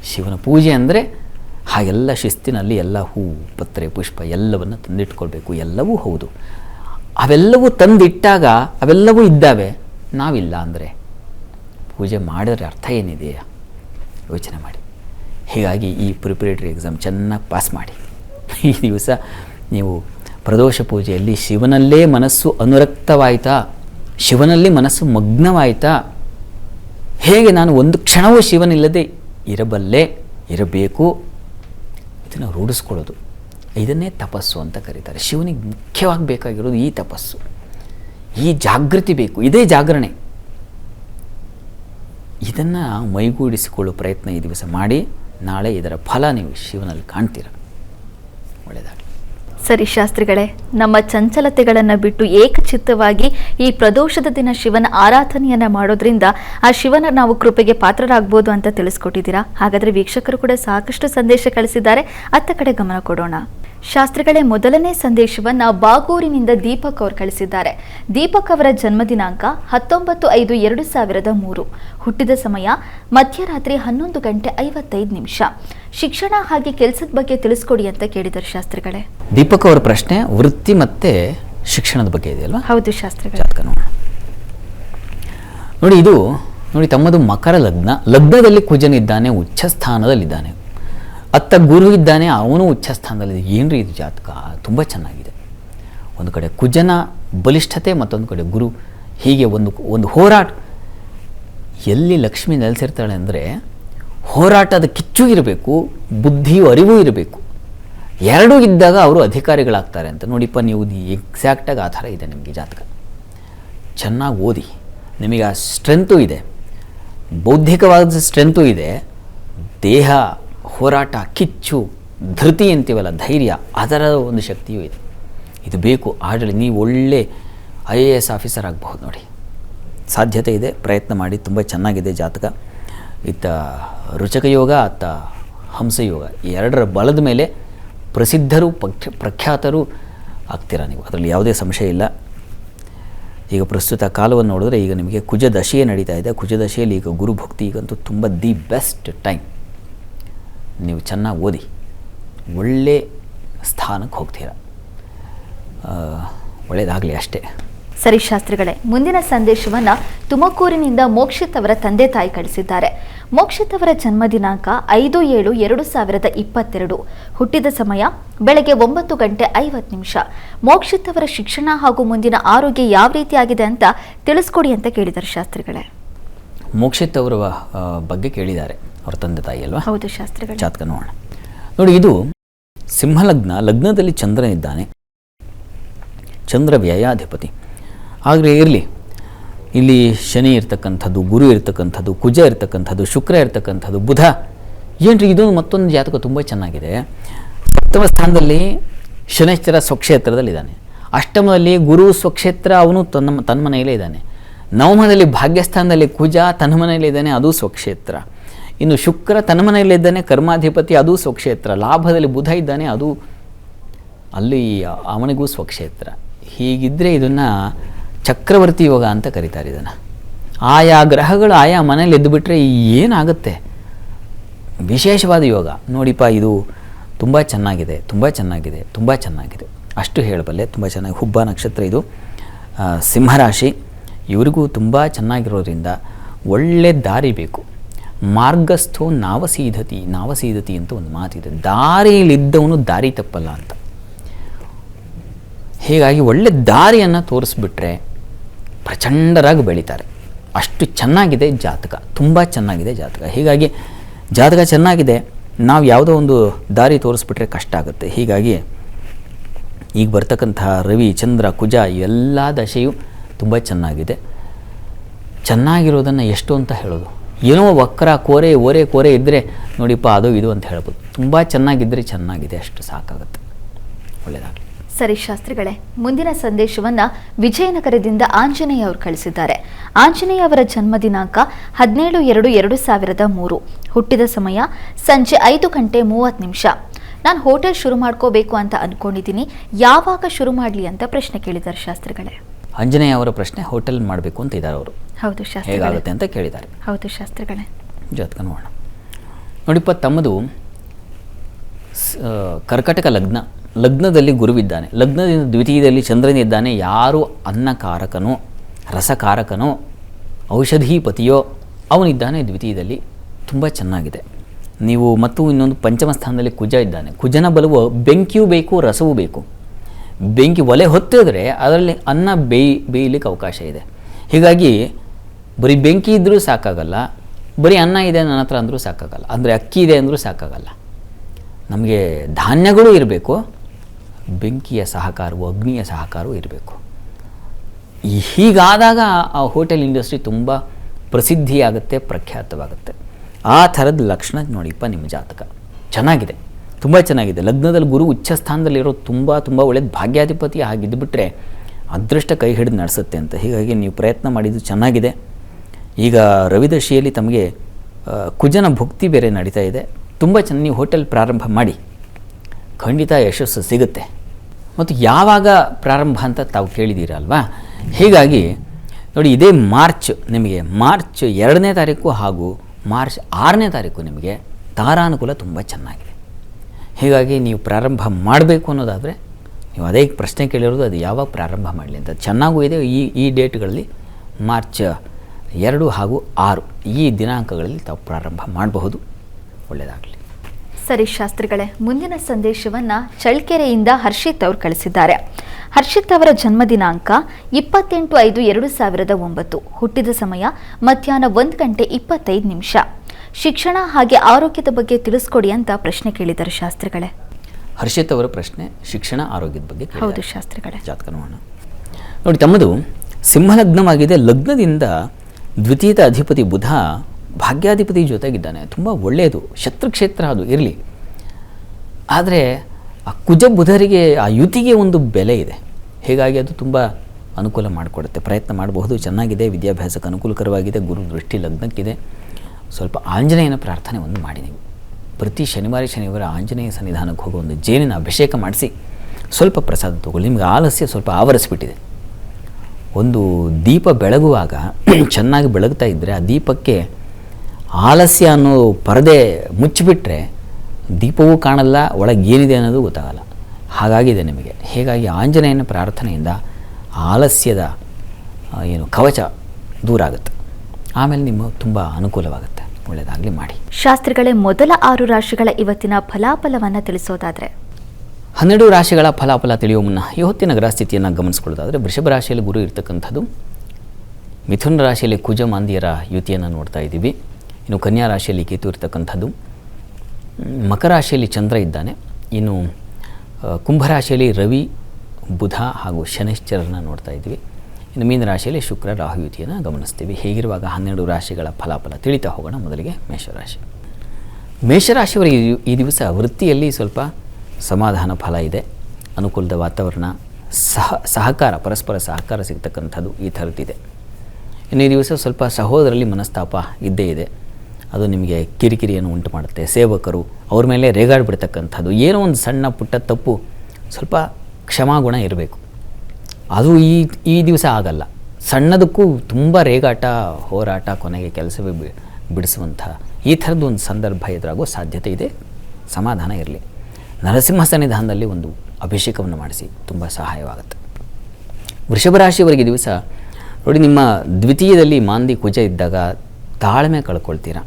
ಶಿವನ ಪೂಜೆ ಅಂದರೆ ಹಾಗೆಲ್ಲ ಶಿಸ್ತಿನಲ್ಲಿ ಎಲ್ಲ ಹೂ, ಪತ್ರೆ, ಪುಷ್ಪ ಎಲ್ಲವನ್ನು ತಂದಿಟ್ಕೊಳ್ಬೇಕು. ಎಲ್ಲವೂ ಹೌದು. ಅವೆಲ್ಲವೂ ತಂದಿಟ್ಟಾಗ ಅವೆಲ್ಲವೂ ಇದ್ದಾವೆ. ನಾವಿಲ್ಲ ಅಂದರೆ ಪೂಜೆ ಮಾಡಿದ್ರೆ ಅರ್ಥ ಏನಿದೆಯಾ? ಯೋಚನೆ ಮಾಡಿ. ಹೀಗಾಗಿ ಈ ಪ್ರಿಪರೇಟರಿ ಎಕ್ಸಾಮ್ ಚೆನ್ನಾಗಿ ಪಾಸ್ ಮಾಡಿ. ಈ ದಿವಸ ನೀವು ಪ್ರದೋಷ ಪೂಜೆಯಲ್ಲಿ ಶಿವನಲ್ಲೇ ಮನಸ್ಸು ಅನುರಕ್ತವಾಯಿತಾ? ಶಿವನಲ್ಲಿ ಮನಸ್ಸು ಮಗ್ನವಾಯಿತಾ? ಹೇಗೆ ನಾನು ಒಂದು ಕ್ಷಣವೂ ಶಿವನಿಲ್ಲದೆ ಇರಬಲ್ಲೆ, ಇರಬೇಕು? ಇದನ್ನು ರೂಢಿಸ್ಕೊಳ್ಳೋದು. ಇದನ್ನೇ ತಪಸ್ಸು ಅಂತ ಕರೀತಾರೆ. ಶಿವನಿಗೆ ಮುಖ್ಯವಾಗಿ ಬೇಕಾಗಿರೋದು ಈ ತಪಸ್ಸು. ಈ ಜಾಗೃತಿ ಬೇಕು. ಇದೇ ಜಾಗರಣೆ. ಇದನ್ನು ಮೈಗೂಡಿಸಿಕೊಳ್ಳೋ ಪ್ರಯತ್ನ ಈ ದಿವಸ ಮಾಡಿ, ನಾಳೆ ಇದರ ಫಲ ನೀವು ಶಿವನಲ್ಲಿ ಕಾಣ್ತೀರ. ಒಳ್ಳೆಯದಾಗಲಿ ಸರಿ ಶಾಸ್ತ್ರಿಗಳೇ, ನಮ್ಮ ಚಂಚಲತೆಗಳನ್ನು ಬಿಟ್ಟು ಏಕಚಿತ್ತವಾಗಿ ಈ ಪ್ರದೋಷದ ದಿನ ಶಿವನ ಆರಾಧನೆಯನ್ನ ಮಾಡೋದ್ರಿಂದ ಆ ಶಿವನ ನಾವು ಕೃಪೆಗೆ ಪಾತ್ರರಾಗ್ಬೋದು ಅಂತ ತಿಳಿಸ್ಕೊಟ್ಟಿದ್ದೀರಾ? ಹಾಗಾದ್ರೆ ವೀಕ್ಷಕರು ಕೂಡ ಸಾಕಷ್ಟು ಸಂದೇಶ ಕಳಿಸಿದ್ದಾರೆ. ಅತ್ತ ಕಡೆ ಗಮನ ಕೊಡೋಣ. ಶಾಸ್ತ್ರಿಗಳೇ, ಮೊದಲನೇ ಸಂದೇಶವನ್ನ ಬಾಗೂರಿನಿಂದ ದೀಪಕ್ ಅವರು ಕಳಿಸಿದ್ದಾರೆ. ದೀಪಕ್ ಅವರ ಜನ್ಮ ದಿನಾಂಕ ಹತ್ತೊಂಬತ್ತು ಐದು ಎರಡು ಸಾವಿರದ ಮೂರು. ಹುಟ್ಟಿದ ಸಮಯ ಮಧ್ಯರಾತ್ರಿ ಹನ್ನೊಂದು ಗಂಟೆ ಐವತ್ತೈದು ನಿಮಿಷ. ಶಿಕ್ಷಣ ಹಾಗೆ ಕೆಲಸದ ಬಗ್ಗೆ ತಿಳಿಸ್ಕೊಡಿ ಅಂತ ಕೇಳಿದರು ಶಾಸ್ತ್ರಿಗಳೇ. ದೀಪಕ್ ಅವರ ಪ್ರಶ್ನೆ ವೃತ್ತಿ ಮತ್ತೆ ಶಿಕ್ಷಣದ ಬಗ್ಗೆ ಇದೆಯಲ್ವಾ? ಹೌದು ಶಾಸ್ತ್ರ ಜಾತಕ ನೋಡೋಣ ನೋಡಿ ಇದು ನೋಡಿ ತಮ್ಮದು ಮಕರ ಲಗ್ನ. ಲಗ್ನದಲ್ಲಿ ಕುಜನಿದ್ದಾನೆ ಉಚ್ಚ ಸ್ಥಾನದಲ್ಲಿದ್ದಾನೆ ಅತ್ತ ಗುರು ಇದ್ದಾನೆ ಅವನು ಉಚ್ಚ ಸ್ಥಾನದಲ್ಲಿದೆ ಏನ್ರಿ ಇದು ಜಾತಕ? ತುಂಬ ಚೆನ್ನಾಗಿದೆ. ಒಂದು ಕಡೆ ಕುಜನ ಬಲಿಷ್ಠತೆ ಮತ್ತೊಂದು ಕಡೆ ಗುರು. ಹೀಗೆ ಒಂದು ಒಂದು ಹೋರಾಟ. ಎಲ್ಲಿ ಲಕ್ಷ್ಮಿ ನೆಲೆಸಿರ್ತಾಳೆ ಅಂದರೆ ಹೋರಾಟದ ಕಿಚ್ಚು ಇರಬೇಕು ಬುದ್ಧಿಯು ಅರಿವು ಇರಬೇಕು. ಎರಡೂ ಇದ್ದಾಗ ಅವರು ಅಧಿಕಾರಿಗಳಾಗ್ತಾರೆ ಅಂತ. ನೋಡಿಪ್ಪ, ನೀವು ಎಕ್ಸಾಕ್ಟಾಗಿ ಆ ಥರ ಇದೆ ನಿಮಗೆ ಜಾತಕ. ಚೆನ್ನಾಗಿ ಓದಿ. ನಿಮಗೆ ಆ ಸ್ಟ್ರೆಂತು ಇದೆ. ಬೌದ್ಧಿಕವಾದ ಸ್ಟ್ರೆಂತು ಇದೆ. ದೇಹ, ಹೋರಾಟ, ಕಿಚ್ಚು, ಧೃತಿ ಅಂತೀವಲ್ಲ, ಧೈರ್ಯ, ಅದರ ಒಂದು ಶಕ್ತಿಯೂ ಇದೆ. ಇದು ಬೇಕು. ಆಡಳಿ ನೀವು ಒಳ್ಳೆ ಐ ಎ ಎಸ್ ಆಫೀಸರ್ ಆಗಬಹುದು ನೋಡಿ. ಸಾಧ್ಯತೆ ಇದೆ. ಪ್ರಯತ್ನ ಮಾಡಿ. ತುಂಬ ಚೆನ್ನಾಗಿದೆ ಜಾತಕ. ಇತ್ತ ರುಚಕ ಯೋಗ, ಅತ್ತ ಹಂಸಯೋಗ ಎರಡರ ಬಲದ ಮೇಲೆ ಪ್ರಸಿದ್ಧರು ಪ್ರಖ್ಯಾತರು ಆಗ್ತೀರಾ ನೀವು? ಅದರಲ್ಲಿ ಯಾವುದೇ ಸಂಶಯ ಇಲ್ಲ. ಈಗ ಪ್ರಸ್ತುತ ಕಾಲವನ್ನು ನೋಡಿದ್ರೆ ಈಗ ನಿಮಗೆ ಕುಜದಶೆಯೇ ನಡೀತಾ ಇದೆ. ಕುಜದಶೆಯಲ್ಲಿ ಈಗ ಗುರುಭಕ್ತಿ ಈಗಂತೂ ತುಂಬ ದಿ ಬೆಸ್ಟ್ ಟೈಮ್. ನೀವು ಚೆನ್ನಾಗಿ ಓದಿ. ಒಳ್ಳೆ ಸ್ಥಾನಕ್ಕೆ ಹೋಗ್ತೀರ. ಒಳ್ಳೆಯದಾಗಲಿ ಅಷ್ಟೇ. ಸರಿ ಶಾಸ್ತ್ರಿಗಳೇ, ಮುಂದಿನ ಸಂದೇಶವನ್ನು ತುಮಕೂರಿನಿಂದ ಮೋಕ್ಷಿತ್ ಅವರ ತಂದೆ ತಾಯಿ ಕಳಿಸಿದ್ದಾರೆ. ಮೋಕ್ಷಿತ್ ಅವರ ಜನ್ಮ ದಿನಾಂಕ ಐದು ಏಳು ಎರಡು ಸಾವಿರದ ಇಪ್ಪತ್ತೆರಡು. ಹುಟ್ಟಿದ ಸಮಯ ಬೆಳಗ್ಗೆ ಒಂಬತ್ತು ಗಂಟೆ ಐವತ್ತು ನಿಮಿಷ. ಮೋಕ್ಷಿತವರ ಅವರ ಶಿಕ್ಷಣ ಹಾಗೂ ಮುಂದಿನ ಆರೋಗ್ಯ ಯಾವ ರೀತಿಯಾಗಿದೆ ಅಂತ ತಿಳಿಸ್ಕೊಡಿ ಅಂತ ಕೇಳಿದ್ದಾರೆ ಶಾಸ್ತ್ರಿಗಳೇ. ಮೋಕ್ಷಿತ್ ಅವರ ಬಗ್ಗೆ ಕೇಳಿದ್ದಾರೆ ಅವರ ತಂದೆ ತಾಯಿ ಅಲ್ವಾ? ಹೌದು ಶಾಸ್ತ್ರಿಗಳು. ಜಾತಕ ನೋಡೋಣ. ನೋಡಿ ಇದು ಸಿಂಹಲಗ್ನ ಲಗ್ನದಲ್ಲಿ ಚಂದ್ರನಿದ್ದಾನೆ. ಚಂದ್ರ ವ್ಯಯಾಧಿಪತಿ. ಆದರೆ ಇರಲಿ ಇಲ್ಲಿ ಶನಿ ಇರ್ತಕ್ಕಂಥದ್ದು, ಗುರು ಇರ್ತಕ್ಕಂಥದ್ದು, ಕುಜ ಇರ್ತಕ್ಕಂಥದ್ದು, ಶುಕ್ರ ಇರ್ತಕ್ಕಂಥದ್ದು, ಬುಧ. ಏನ್ರಿ, ಇದೊಂದು ಮತ್ತೊಂದು ಜಾತಕ ತುಂಬ ಚೆನ್ನಾಗಿದೆ. ಸಪ್ತಮ ಸ್ಥಾನದಲ್ಲಿ ಶನಿಶ್ಚರ ಸ್ವಕ್ಷೇತ್ರದಲ್ಲಿದ್ದಾನೆ ಅಷ್ಟಮದಲ್ಲಿ ಗುರು ಸ್ವಕ್ಷೇತ್ರ, ಅವನು ತನ್ನ ತನ್ನ ಮನೆಯಲ್ಲೇ ಇದ್ದಾನೆ. ನವಮದಲ್ಲಿ ಭಾಗ್ಯಸ್ಥಾನದಲ್ಲಿ ಕುಜ, ತನ್ನ ಮನೆಯಲ್ಲಿ ಇದ್ದಾನೆ, ಅದು ಸ್ವಕ್ಷೇತ್ರ. ಇನ್ನು ಶುಕ್ರ ತನ್ನ ಮನೆಯಲ್ಲಿದ್ದಾನೆ ಕರ್ಮಾಧಿಪತಿ, ಅದು ಸ್ವಕ್ಷೇತ್ರ. ಲಾಭದಲ್ಲಿ ಬುಧ ಇದ್ದಾನೆ, ಅದು ಅಲ್ಲಿ ಅವನಿಗೂ ಸ್ವಕ್ಷೇತ್ರ. ಹೀಗಿದ್ದರೆ ಇದನ್ನು ಚಕ್ರವರ್ತಿ ಯೋಗ ಅಂತ ಕರೀತಾರೆ ಇದನ್ನು. ಆಯಾ ಗ್ರಹಗಳು ಆಯಾ ಮನೇಲಿ ಎದ್ದುಬಿಟ್ರೆ ಏನಾಗುತ್ತೆ? ವಿಶೇಷವಾದ ಯೋಗ. ನೋಡಿಪ್ಪ, ಇದು ತುಂಬ ಚೆನ್ನಾಗಿದೆ ತುಂಬ ಚೆನ್ನಾಗಿದೆ ತುಂಬ ಚೆನ್ನಾಗಿದೆ. ಅಷ್ಟು ಹೇಳಬಲ್ಲೆ, ತುಂಬ ಚೆನ್ನಾಗಿ. ಹುಬ್ಬ ನಕ್ಷತ್ರ ಇದು. ಸಿಂಹರಾಶಿ. ಇವರಿಗೂ ತುಂಬ ಚೆನ್ನಾಗಿರೋದ್ರಿಂದ ಒಳ್ಳೆ ದಾರಿ ಬೇಕು. ಮಾರ್ಗಸ್ಥು ನಾವಸೀಧತಿ ನಾವಸೀಧತಿ ಅಂತ ಒಂದು ಮಾತಿದೆ. ದಾರಿಯಲ್ಲಿದ್ದವನು ದಾರಿ ತಪ್ಪಲ್ಲ ಅಂತ. ಹೀಗಾಗಿ ಒಳ್ಳೆ ದಾರಿಯನ್ನು ತೋರಿಸ್ಬಿಟ್ರೆ ಪ್ರಚಂಡರಾಗಿ ಬೆಳೀತಾರೆ. ಅಷ್ಟು ಚೆನ್ನಾಗಿದೆ ಜಾತಕ, ತುಂಬ ಚೆನ್ನಾಗಿದೆ ಜಾತಕ. ಹೀಗಾಗಿ ಜಾತಕ ಚೆನ್ನಾಗಿದೆ, ನಾವು ಯಾವುದೋ ಒಂದು ದಾರಿ ತೋರಿಸ್ಬಿಟ್ರೆ ಕಷ್ಟ ಆಗುತ್ತೆ. ಹೀಗಾಗಿ ಈಗ ಬರ್ತಕ್ಕಂತಹ ರವಿ, ಚಂದ್ರ, ಕುಜ ಎಲ್ಲ ದಶೆಯು ತುಂಬ ಚೆನ್ನಾಗಿದೆ. ಚೆನ್ನಾಗಿರೋದನ್ನು ಎಷ್ಟು ಅಂತ ಹೇಳೋದು. ಏನೋ ವಕ್ರ, ಕೋರೆ, ಓರೆ, ಕೋರೆ ಇದ್ದರೆ ನೋಡಿಪ್ಪ ಅದು ಇದು ಅಂತ ಹೇಳ್ಬೋದು. ತುಂಬ ಚೆನ್ನಾಗಿದ್ದರೆ ಚೆನ್ನಾಗಿದೆ, ಅಷ್ಟು ಸಾಕಾಗುತ್ತೆ. ಒಳ್ಳೆಯದಾಗಲಿ ಸರಿ ಶಾಸ್ತ್ರಿಗಳೇ ಮುಂದಿನ ಸಂದೇಶವನ್ನ ವಿಜಯನಗರದಿಂದ ಆಂಜನೇಯ ಅವರು ಕಳಿಸಿದ್ದಾರೆ. ಆಂಜನೇಯ ಅವರ ಜನ್ಮ ದಿನಾಂಕ ಹದಿನೇಳು ಎರಡು ಎರಡು ಸಾವಿರದ ಮೂರು. ಹುಟ್ಟಿದ ಸಮಯ ಸಂಜೆ ಐದು ಗಂಟೆ ಮೂವತ್ತು ನಿಮಿಷ. ನಾನು ಹೋಟೆಲ್ ಶುರು ಮಾಡ್ಕೋಬೇಕು ಅಂತ ಅನ್ಕೊಂಡಿದ್ದೀನಿ. ಯಾವಾಗ ಶುರು ಮಾಡಲಿ ಅಂತ ಪ್ರಶ್ನೆ ಕೇಳಿದ್ದಾರೆ ಶಾಸ್ತ್ರಿಗಳೇ. ಆಂಜನೇಯ ಅವರ ಪ್ರಶ್ನೆ ಹೋಟೆಲ್ ಮಾಡಬೇಕು ಅಂತ ಇದ್ದಾರೆ ಅವರು. ಹೌದು ಹೇಗಾಗುತ್ತೆ ಅಂತ ಕೇಳಿದ್ದಾರೆ. ಹೌದು ಶಾಸ್ತ್ರಿಗಳೇ. ಜೊತೆಗೆ ನೋಡೋಣ. ನೋಡಿಪ್ಪ ತಮ್ಮದು ಕರ್ಕಟಕ ಲಗ್ನ. ಲಗ್ನದಲ್ಲಿ ಗುರುವಿದ್ದಾನೆ. ಲಗ್ನದಿಂದ ದ್ವಿತೀಯದಲ್ಲಿ ಚಂದ್ರನಿದ್ದಾನೆ ಯಾರು ಅನ್ನಕಾರಕನೋ, ರಸಕಾರಕನೋ, ಔಷಧೀಪತಿಯೋ, ಅವನಿದ್ದಾನೆ ದ್ವಿತೀಯದಲ್ಲಿ. ತುಂಬ ಚೆನ್ನಾಗಿದೆ. ನೀವು ಮತ್ತು ಇನ್ನೊಂದು ಪಂಚಮ ಸ್ಥಾನದಲ್ಲಿ ಕುಜ ಇದ್ದಾನೆ. ಕುಜನ ಬಲವು ಬೆಂಕಿಯೂ ಬೇಕು, ರಸವೂ ಬೇಕು. ಬೆಂಕಿ ಒಲೆ ಹೊತ್ತಿದ್ರೆ ಅದರಲ್ಲಿ ಅನ್ನ ಬೇಯಿ, ಬೇಯಲಿಕ್ಕೆ ಅವಕಾಶ ಇದೆ. ಹೀಗಾಗಿ ಬರೀ ಬೆಂಕಿ ಇದ್ದರೂ ಸಾಕಾಗಲ್ಲ. ಬರೀ ಅನ್ನ ಇದೆ ನನ್ನ ಹತ್ರ ಅಂದರೂ ಸಾಕಾಗಲ್ಲ. ಅಂದರೆ ಅಕ್ಕಿ ಇದೆ ಅಂದರೂ ಸಾಕಾಗಲ್ಲ. ನಮಗೆ ಧಾನ್ಯಗಳು ಇರಬೇಕು. ಬೆಂಕಿಯ ಸಹಕಾರವು ಅಗ್ನಿಯ ಸಹಕಾರವು ಇರಬೇಕು. ಹೀಗಾದಾಗ ಆ ಹೋಟೆಲ್ ಇಂಡಸ್ಟ್ರಿ ತುಂಬ ಪ್ರಸಿದ್ಧಿಯಾಗುತ್ತೆ, ಪ್ರಖ್ಯಾತವಾಗುತ್ತೆ. ಆ ಥರದ ಲಕ್ಷಣ ನೋಡಿಪ್ಪ ನಿಮ್ಮ ಜಾತಕ. ಚೆನ್ನಾಗಿದೆ. ತುಂಬ ಚೆನ್ನಾಗಿದೆ. ಲಗ್ನದಲ್ಲಿ ಗುರು ಉಚ್ಚ ಸ್ಥಾನದಲ್ಲಿರೋ ತುಂಬ ತುಂಬ ಒಳ್ಳೆಯದು ಭಾಗ್ಯಾಧಿಪತಿ ಆಗಿದ್ದುಬಿಟ್ರೆ ಅದೃಷ್ಟ ಕೈ ಹಿಡಿದು ನಡೆಸುತ್ತೆ ಅಂತ. ಹೀಗಾಗಿ ನೀವು ಪ್ರಯತ್ನ ಮಾಡಿದ್ದು ಚೆನ್ನಾಗಿದೆ. ಈಗ ರವಿದಶಿಯಲ್ಲಿ ತಮಗೆ ಕುಜನ ಭುಕ್ತಿ ಬೇರೆ ನಡೀತಾ ಇದೆ. ತುಂಬ ಚೆನ್ನಾಗಿ ನೀವು ಹೋಟೆಲ್ ಪ್ರಾರಂಭ ಮಾಡಿ. ಖಂಡಿತ ಯಶಸ್ಸು ಸಿಗುತ್ತೆ. ಮತ್ತು ಯಾವಾಗ ಪ್ರಾರಂಭ ಅಂತ ತಾವು ಕೇಳಿದ್ದೀರಲ್ವಾ? ಹೀಗಾಗಿ ನೋಡಿ, ಇದೇ ಮಾರ್ಚ್ ನಿಮಗೆ, ಮಾರ್ಚ್ ಎರಡನೇ ತಾರೀಕು ಹಾಗೂ ಮಾರ್ಚ್ ಆರನೇ ತಾರೀಕು ನಿಮಗೆ ತಾರಾನುಕೂಲ ತುಂಬ ಚೆನ್ನಾಗಿದೆ. ಹೀಗಾಗಿ ನೀವು ಪ್ರಾರಂಭ ಮಾಡಬೇಕು ಅನ್ನೋದಾದರೆ ನೀವು ಅದೇ ಪ್ರಶ್ನೆ ಕೇಳಿರೋದು, ಅದು ಯಾವಾಗ ಪ್ರಾರಂಭ ಮಾಡಲಿ ಅಂತ. ಚೆನ್ನಾಗೂ ಇದೆ ಈ ಈ ಡೇಟ್ಗಳಲ್ಲಿ ಮಾರ್ಚ್ ಎರಡು ಹಾಗೂ ಆರು ಈ ದಿನಾಂಕಗಳಲ್ಲಿ ತಾವು ಪ್ರಾರಂಭ ಮಾಡಬಹುದು. ಒಳ್ಳೆಯದಾಗಲಿ ಸರಿ ಶಾಸ್ತ್ರಿಗಳೇ ಮುಂದಿನ ಸಂದೇಶವನ್ನ ಚಳ್ಕೆರೆಯಿಂದ ಹರ್ಷಿತ್ ಅವರು ಕಳಿಸಿದ್ದಾರೆ. ಹರ್ಷಿತ್ ಅವರ ಜನ್ಮ ದಿನಾಂಕ ಇಪ್ಪತ್ತೆಂಟು ಐದು ಎರಡು ಸಾವಿರದ ಒಂಬತ್ತು. ಹುಟ್ಟಿದ ಸಮಯ ಮಧ್ಯಾಹ್ನ ಒಂದು ಗಂಟೆ ಇಪ್ಪತ್ತೈದು ನಿಮಿಷ. ಶಿಕ್ಷಣ ಹಾಗೆ ಆರೋಗ್ಯದ ಬಗ್ಗೆ ತಿಳಿಸ್ಕೊಡಿ ಅಂತ ಪ್ರಶ್ನೆ ಕೇಳಿದ್ದಾರೆ ಶಾಸ್ತ್ರಿಗಳೇ. ಹರ್ಷಿತ್ ಅವರ ಪ್ರಶ್ನೆ ಶಿಕ್ಷಣ ಆರೋಗ್ಯದ ಬಗ್ಗೆ ಹೌದು. ಶಾಸ್ತ್ರಿಗಳೇ. ಜಾತಕ ನೋಡೋಣ ನೋಡಿ ತಮ್ಮದು ಸಿಂಹಲಗ್ನವಾಗಿದೆ. ಲಗ್ನದಿಂದ ದ್ವಿತೀಯದ ಅಧಿಪತಿ ಬುಧ ಭಾಗ್ಯಾಧಿಪತಿ ಜೊತೆಗಿದ್ದಾನೆ. ತುಂಬ ಒಳ್ಳೆಯದು. ಶತ್ರುಕ್ಷೇತ್ರ ಅದು ಇರಲಿ. ಆದರೆ ಆ ಕುಜ ಬುಧರಿಗೆ ಆ ಯುತಿಗೆ ಒಂದು ಬೆಲೆ ಇದೆ. ಹೀಗಾಗಿ ಅದು ತುಂಬ ಅನುಕೂಲ ಮಾಡಿಕೊಡುತ್ತೆ. ಪ್ರಯತ್ನ ಮಾಡಬಹುದು. ಚೆನ್ನಾಗಿದೆ. ವಿದ್ಯಾಭ್ಯಾಸಕ್ಕೆ ಅನುಕೂಲಕರವಾಗಿದೆ. ಗುರು ದೃಷ್ಟಿ ಲಗ್ನಕ್ಕಿದೆ. ಸ್ವಲ್ಪ ಆಂಜನೇಯನ ಪ್ರಾರ್ಥನೆ ಒಂದು ಮಾಡಿ ನೀವು. ಪ್ರತಿ ಶನಿವಾರ ಶನಿವಾರ ಆಂಜನೇಯ ಸನ್ನಿಧಾನಕ್ಕೆ ಹೋಗೋ ಒಂದು ಜೇನಿನ ಅಭಿಷೇಕ ಮಾಡಿಸಿ, ಸ್ವಲ್ಪ ಪ್ರಸಾದ ತಗೊಳ್ಳಿ. ನಿಮಗೆ ಆಲಸ್ಯ ಸ್ವಲ್ಪ ಆವರಿಸ್ಬಿಟ್ಟಿದೆ. ಒಂದು ದೀಪ ಬೆಳಗುವಾಗ, ಚೆನ್ನಾಗಿ ಬೆಳಗ್ತಾ ಇದ್ದರೆ ಆ ದೀಪಕ್ಕೆ ಆಲಸ್ಯ ಅನ್ನೋ ಪರದೆ ಮುಚ್ಚಿಬಿಟ್ರೆ ದೀಪವೂ ಕಾಣಲ್ಲ ಒಳಗೆ ಏನಿದೆ ಅನ್ನೋದು ಗೊತ್ತಾಗಲ್ಲ. ಹಾಗಾಗಿದೆ ನಿಮಗೆ. ಹೀಗಾಗಿ ಆಂಜನೇಯನ ಪ್ರಾರ್ಥನೆಯಿಂದ ಆಲಸ್ಯದ ಏನು ಕವಚ ದೂರ ಆಗುತ್ತೆ. ಆಮೇಲೆ ನಿಮ್ಮ ತುಂಬ ಅನುಕೂಲವಾಗುತ್ತೆ. ಒಳ್ಳೆಯದಾಗಲಿ ಮಾಡಿ. ಶಾಸ್ತ್ರಿಗಳೇ ಮೊದಲ ಆರು ರಾಶಿಗಳ ಇವತ್ತಿನ ಫಲಾಫಲವನ್ನು ತಿಳಿಸೋದಾದರೆ? ಹನ್ನೆರಡು ರಾಶಿಗಳ ಫಲಾಫಲ ತಿಳಿಯುವ ಮುನ್ನ ಇವತ್ತಿನ ಹೊತ್ತಿನ ಗ್ರಹ ಸ್ಥಿತಿಯನ್ನು ಗಮನಿಸ್ಕೊಳ್ಳೋದಾದರೆ ವೃಷಭ ರಾಶಿಯಲ್ಲಿ ಗುರು ಇರ್ತಕ್ಕಂಥದ್ದು ಮಿಥುನ ರಾಶಿಯಲ್ಲಿ ಕುಜ ಮಾಂದಿಯರ ಯುತಿಯನ್ನು ನೋಡ್ತಾ ಇದ್ದೀವಿ. ಇನ್ನು ಕನ್ಯಾ ರಾಶಿಯಲ್ಲಿ ಕೇತು ಇರ್ತಕ್ಕಂಥದ್ದು. ಮಕರ ರಾಶಿಯಲ್ಲಿ ಚಂದ್ರ ಇದ್ದಾನೆ. ಇನ್ನು ಕುಂಭರಾಶಿಯಲ್ಲಿ ರವಿ, ಬುಧ ಹಾಗೂ ಶನಿಶ್ಚರನ ನೋಡ್ತಾ ಇದ್ದೀವಿ ಇನ್ನು ಮೀನ ರಾಶಿಯಲ್ಲಿ ಶುಕ್ರ ರಾಹುಯುತಿಯನ್ನು ಗಮನಿಸ್ತೀವಿ. ಹೀಗಿರುವಾಗ ಹನ್ನೆರಡು ರಾಶಿಗಳ ಫಲಾಫಲ ತಿಳಿತಾ ಹೋಗೋಣ ಮೊದಲಿಗೆ ಮೇಷರಾಶಿ ಮೇಷರಾಶಿಯವರಿಗೆ ಈ ದಿವಸ ವೃತ್ತಿಯಲ್ಲಿ ಸ್ವಲ್ಪ ಸಮಾಧಾನ ಫಲ ಇದೆ. ಅನುಕೂಲದ ವಾತಾವರಣ, ಸಹ, ಸಹಕಾರ, ಪರಸ್ಪರ ಸಹಕಾರ ಸಿಗ್ತಕ್ಕಂಥದ್ದು ಈ ಥರದ್ದಿದೆ. ಇನ್ನು ಈ ದಿವಸ ಸ್ವಲ್ಪ ಸಹೋದರಲ್ಲಿ ಮನಸ್ತಾಪ ಇದ್ದೇ ಇದೆ. ಅದು ನಿಮಗೆ ಕಿರಿಕಿರಿಯನ್ನು ಉಂಟು ಮಾಡುತ್ತೆ ಸೇವಕರು ಅವ್ರ ಮೇಲೆ ರೇಗಾಡ್ಬಿಡ್ತಕ್ಕಂಥದ್ದು. ಏನೋ ಒಂದು ಸಣ್ಣ ಪುಟ್ಟ ತಪ್ಪು, ಸ್ವಲ್ಪ ಕ್ಷಮಾಗುಣ ಇರಬೇಕು. ಅದು ಈ ಈ ದಿವಸ ಆಗಲ್ಲ. ಸಣ್ಣದಕ್ಕೂ ತುಂಬ ರೇಗಾಟ, ಹೋರಾಟ, ಕೊನೆಗೆ ಕೆಲಸವೇ ಬಿ, ಬಿಡಿಸುವಂಥ ಈ ಥರದ್ದು ಒಂದು ಸಂದರ್ಭ ಎದುರಾಗೋ ಸಾಧ್ಯತೆ ಇದೆ. ಸಮಾಧಾನ ಇರಲಿ. ನರಸಿಂಹ ಸನ್ನಿಧಾನದಲ್ಲಿ ಒಂದು ಅಭಿಷೇಕವನ್ನು ಮಾಡಿಸಿ ತುಂಬ ಸಹಾಯವಾಗುತ್ತೆ. ವೃಷಭ ರಾಶಿಯವರಿಗೆ ದಿವಸ ನೋಡಿ ನಿಮ್ಮ ದ್ವಿತೀಯದಲ್ಲಿ ಮಾಂದಿ ಕುಜ ಇದ್ದಾಗ ತಾಳ್ಮೆ ಕಳ್ಕೊಳ್ತೀರಾ?